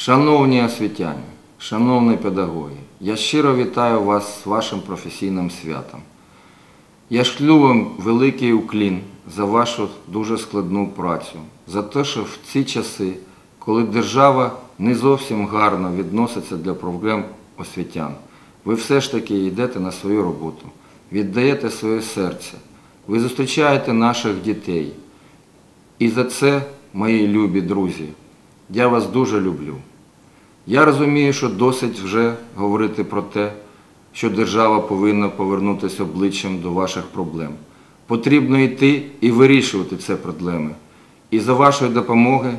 Шановні освітяни, шановні педагоги, я щиро вітаю вас з вашим професійним святом. Я шлю вам великий уклін за вашу дуже складну працю, за те, що в ці часи, коли держава не зовсім гарно відноситься до проблем освітян, ви все ж таки йдете на свою роботу, віддаєте своє серце, ви зустрічаєте наших дітей. І за це, мої любі друзі, я вас дуже люблю. Я розумію, що досить вже говорити про те, що держава повинна повернутися обличчям до ваших проблем. Потрібно йти і вирішувати ці проблеми. І за вашої допомоги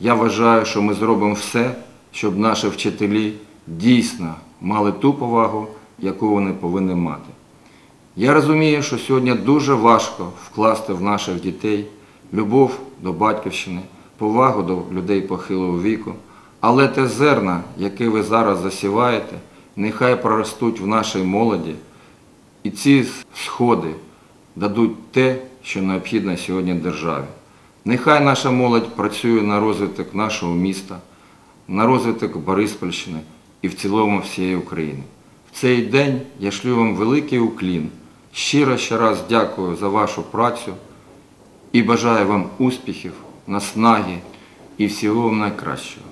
я вважаю, що ми зробимо все, щоб наші вчителі дійсно мали ту повагу, яку вони повинні мати. Я розумію, що сьогодні дуже важко вкласти в наших дітей любов до батьківщини, повагу до людей похилого віку, але те зерна, яке ви зараз засіваєте, нехай проростуть в нашій молоді, і ці сходи дадуть те, що необхідно сьогодні державі. Нехай наша молодь працює на розвиток нашого міста, на розвиток Бориспільщини і в цілому всієї України. В цей день я шлю вам великий уклін. Щиро ще раз дякую за вашу працю і бажаю вам успіхів, наснаги і всього найкращого.